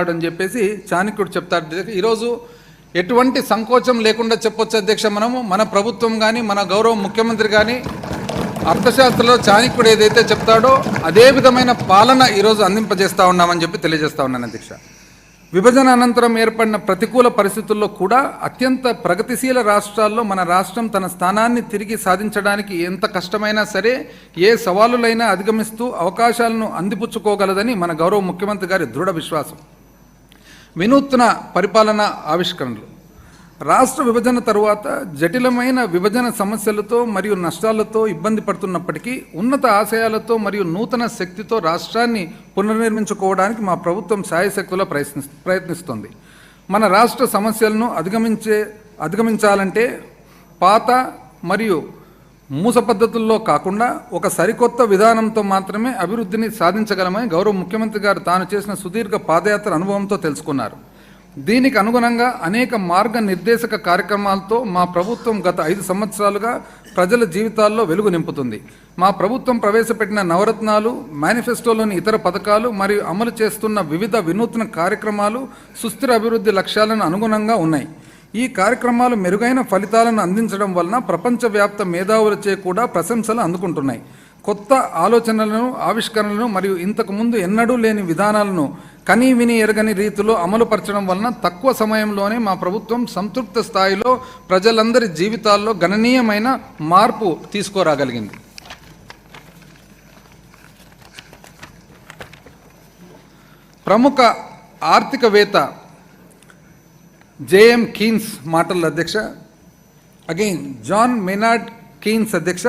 అని చెప్పేసి చాణక్యుడు చెప్తాడు. అధ్యక్ష. ఈరోజు ఎటువంటి సంకోచం లేకుండా చెప్పొచ్చు అధ్యక్ష మనము. మన ప్రభుత్వం కానీ మన గౌరవ ముఖ్యమంత్రి కానీ అర్థశాస్త్రంలో చాణక్యుడు ఏదైతే చెప్తాడో అదే విధమైన పాలన ఈరోజు అందింపజేస్తూ ఉన్నామని చెప్పి తెలియజేస్తా ఉన్నాను అధ్యక్ష. విభజన అనంతరం ఏర్పడిన ప్రతికూల పరిస్థితుల్లో కూడా అత్యంత ప్రగతిశీల రాష్ట్రాల్లో మన రాష్ట్రం తన స్థానాన్ని తిరిగి సాధించడానికి ఎంత కష్టమైనా సరే ఏ సవాలులైనా అధిగమిస్తూ అవకాశాలను అందిపుచ్చుకోగలదని మన గౌరవ ముఖ్యమంత్రి గారి దృఢ విశ్వాసం. వినూత్న పరిపాలన ఆవిష్కరణలు. రాష్ట్ర విభజన తరువాత జటిలమైన విభజన సమస్యలతో మరియు నష్టాలతో ఇబ్బంది పడుతున్నప్పటికీ ఉన్నత ఆశయాలతో మరియు నూతన శక్తితో రాష్ట్రాన్ని పునర్నిర్మించుకోవడానికి మా ప్రభుత్వం సాయశక్తుల ప్రయత్ని ప్రయత్నిస్తుంది. మన రాష్ట్ర సమస్యలను అధిగమించే అధిగమించాలంటే పాత మరియు మూస పద్ధతుల్లో కాకుండా ఒక సరికొత్త విధానంతో మాత్రమే అభివృద్ధిని సాధించగలమని గౌరవ ముఖ్యమంత్రి గారు తాను చేసిన సుదీర్ఘ పాదయాత్ర అనుభవంతో తెలుసుకున్నారు. దీనికి అనుగుణంగా అనేక మార్గ నిర్దేశక కార్యక్రమాలతో మా ప్రభుత్వం గత ఐదు సంవత్సరాలుగా ప్రజల జీవితాల్లో వెలుగు నింపుతుంది. మా ప్రభుత్వం ప్రవేశపెట్టిన నవరత్నాలు మేనిఫెస్టోలోని ఇతర పథకాలు మరియు అమలు చేస్తున్న వివిధ వినూత్న కార్యక్రమాలు సుస్థిర అభివృద్ధి లక్ష్యాలను అనుగుణంగా ఉన్నాయి. ఈ కార్యక్రమాలు మెరుగైన ఫలితాలను అందించడం వలన ప్రపంచవ్యాప్త మేధావులచే కూడా ప్రశంసలు అందుకుంటున్నాయి. కొత్త ఆలోచనలను ఆవిష్కరణలను మరియు ఇంతకుముందు ఎన్నడూ లేని విధానాలను కనీ విని ఎరగని రీతిలో అమలుపరచడం వలన తక్కువ సమయంలోనే మా ప్రభుత్వం సంతృప్త స్థాయిలో ప్రజలందరి జీవితాల్లో గణనీయమైన మార్పు తీసుకురాగలిగింది. ప్రముఖ ఆర్థికవేత్త జేఎం కీన్స్ మాటల అధ్యక్ష. అగైన్ జాన్ మెనార్డ్ కీన్స్ అధ్యక్ష.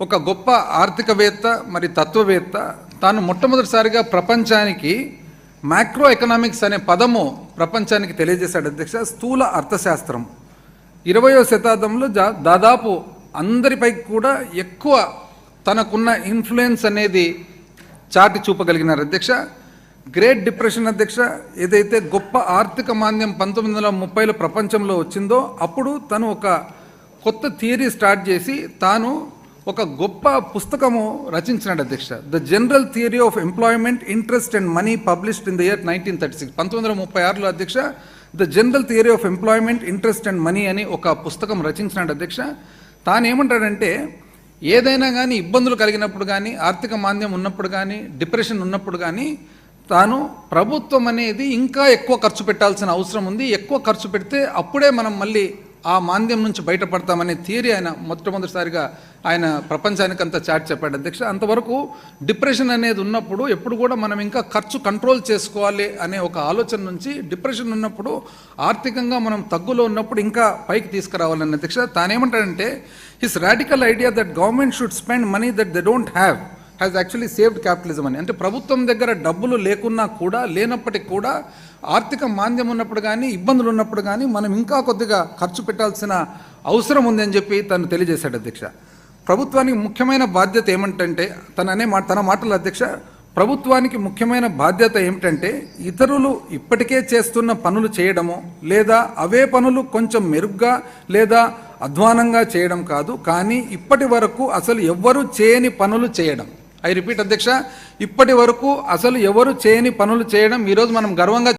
ఒక గొప్ప ఆర్థికవేత్త మరి తత్వవేత్త. తాను మొట్టమొదటిసారిగా ప్రపంచానికి మ్యాక్రో ఎకనామిక్స్ అనే పదము ప్రపంచానికి తెలియజేశాడు అధ్యక్ష స్థూల అర్థశాస్త్రం. ఇరవయో శతాబ్దంలో జా- దాదాపు అందరిపై కూడా ఎక్కువ తనకున్న ఇన్ఫ్లుయెన్స్ అనేది చాటి చూపగలిగినారు అధ్యక్ష. గ్రేట్ డిప్రెషన్ అధ్యక్ష ఏదైతే గొప్ప ఆర్థిక మాంద్యం పంతొమ్మిది వందల ముప్పైలో ప్రపంచంలో వచ్చిందో అప్పుడు తను ఒక కొత్త థియరీ స్టార్ట్ చేసి తాను ఒక గొప్ప పుస్తకము రచించినాడు అధ్యక్ష. The general theory of employment interest and money published in the year nineteen thirty six. పంతొమ్మిది వందల ముప్పై ఆరులో అధ్యక్ష the general theory of employment interest and money అని ఒక పుస్తకం రచించినాడు అధ్యక్ష. తాను ఏమంటాడంటే ఏదైనా కానీ ఇబ్బందులు కలిగినప్పుడు కానీ ఆర్థిక మాంద్యం ఉన్నప్పుడు కానీ డిప్రెషన్ ఉన్నప్పుడు కానీ తాను ప్రభుత్వం అనేది ఇంకా ఎక్కువ ఖర్చు పెట్టాల్సిన అవసరం ఉంది. ఎక్కువ ఖర్చు పెడితే అప్పుడే మనం మళ్ళీ ఆ మాంద్యం నుంచి బయటపడతామనే థియరీ ఆయన మొట్టమొదటిసారిగా ఆయన ప్రపంచానికి అంతా చాట్ చెప్పాడు. అధ్యక్ష అంతవరకు డిప్రెషన్ అనేది ఉన్నప్పుడు ఎప్పుడు కూడా మనం ఇంకా ఖర్చు కంట్రోల్ చేసుకోవాలి అనే ఒక ఆలోచన నుంచి డిప్రెషన్ ఉన్నప్పుడు ఆర్థికంగా మనం తగ్గులో ఉన్నప్పుడు ఇంకా పైకి తీసుకురావాలని అధ్యక్ష. తానేమంటాడంటే his radical idea that government should spend money that they don't have. Has actually saved capitalism అని. అంటే ప్రభుత్వం దగ్గర డబ్బులు లేకున్నా కూడా లేనప్పటికీ కూడా ఆర్థిక మాంద్యం ఉన్నప్పుడు కానీ ఇబ్బందులు ఉన్నప్పుడు కానీ మనం ఇంకా కొద్దిగా ఖర్చు పెట్టాల్సిన అవసరం ఉంది అని చెప్పి తను తెలియజేశాడు అధ్యక్ష. ప్రభుత్వానికి ముఖ్యమైన బాధ్యత ఏమంటంటే తన అనే తన మాటల అధ్యక్ష ప్రభుత్వానికి ముఖ్యమైన బాధ్యత ఏమిటంటే ఇతరులు ఇప్పటికే చేస్తున్న పనులు చేయడము లేదా అవే పనులు కొంచెం మెరుగ్గా లేదా అధ్వానంగా చేయడం కాదు కానీ ఇప్పటి వరకు అసలు ఎవ్వరూ చేయని పనులు చేయడం. ఐ రిపీట్ అధ్యక్ష ఇప్పటి వరకు అసలు ఎవరు చేయని పనులు చేయడం ఈరోజు మనం గర్వంగా